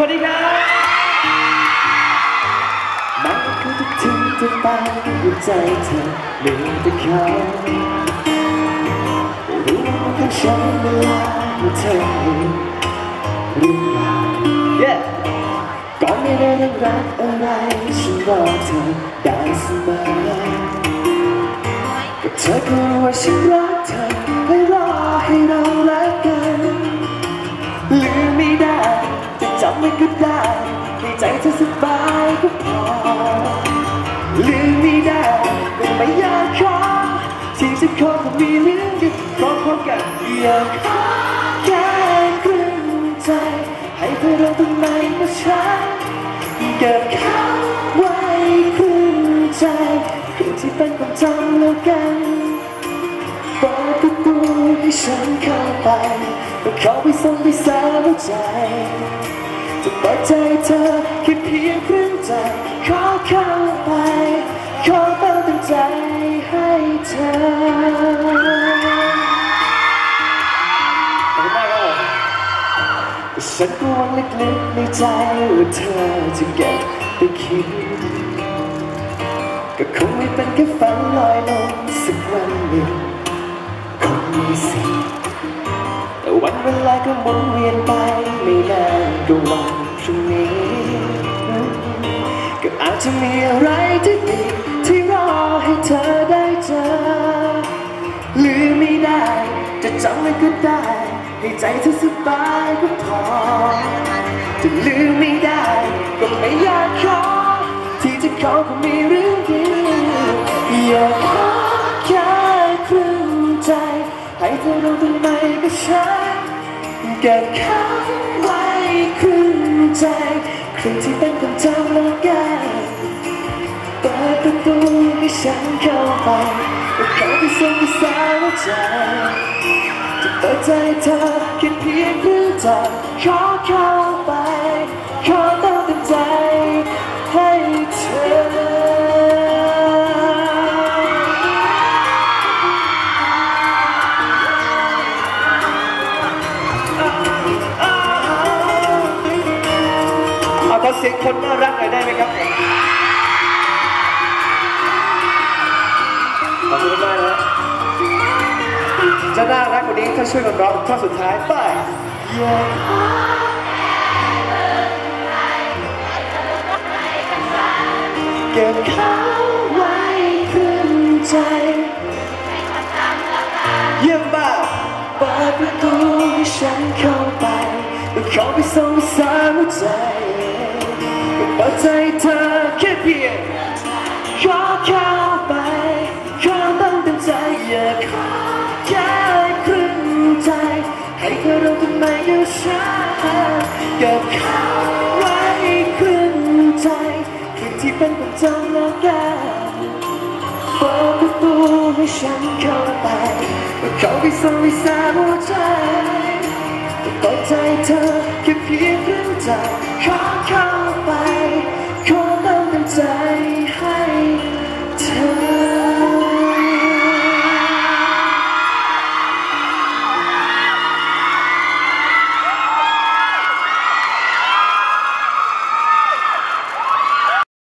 วัสดีครับมันคือทุกทิ้งทุกไปหัวใจเธอเหลือแต่เขารู้ว่าแค่ใช้เวลาให้เธอรู้หรือเปล่า yeah ก็ไม่ได้ต้องรักอะไรฉันรอเธอได้เสมอก็เธอก็รู้ว่าฉันรักเธอ เธอสบายก็พอลืมไม่ได้ก็นไม่ยากขอที่จะขอก็มีเรื่องกันขอพร้อมกันอยากขอแค่ครึ่งใจ ให้เธอเราต้องไม่มาช้าเก็บเขาไว้ครึ่งใจคือที่เป็นความจำแล้วกันเปิดประตูให้ฉันเข้าไปก็เข้าไปส่งไปสาวใจ เปิดใจเธอแค่เพียงครึ่งใจขอเข้าไปขอเติมเต็มใจให้เธอฉันก็หวังลึกๆในใจว่าเธอจะเก็บไปคิด ก็คงไม่เป็นแค่ฝันลอยลงสักวันหนึ่งคงมีสิแต่วันเวลาก็หมุนเวียนไปไม่นาน ก็วันพรุ่งนี้ ก็อาจจะมีอะไรที่ดีที่รอให้เธอได้เจอลืมไม่ได้ จะจำไว้ก็ได้ให้ใจเธอสบายก็พอจะลืมไม่ได้ ก็ไม่อยากขอที่จะขอก็มีเรื่องดีอยากขอแค่ครึ่งใจ ให้เธอรู้ทำไมก็ฉันเก็บเขาไว้ครึ่ง ใจครที่เป็นความจำแล้วกันเปิดประตูให้ฉันเข้าไปและเขาไปส่งสาวใจจะเปิดใจเธอแค่เพียงเพื่อเธอขอเข้าไปขอ เอาขอเสียงคนน่ารักหน่อยได้ไหมครับขอบคุณมากนะจะน่ารักกว่านี้ถ้าช่วยกันร้องท่อนสุดท้ายไปเก็บเขาไว้ครึ่งใจเยี่ยมมากเปิดประตูให้ฉันเข้าไปแล้วเข้า เปิดใจเธอแค่เพียงขอเข้าไปขอตั้งเต็มใจอย่าขอแค่ครึ่งใจให้เธอรู้ทำไมกับฉันเก็บเขาไว้ครึ่งใจครึ่งที่เป็นความจำแล้วกันเปิดประตูให้ฉันเข้าไปก็เขาไปส่งให้สาวหัวใจก็เปิดใจเธอแค่เพียงครึ่งใจขอเข้าไป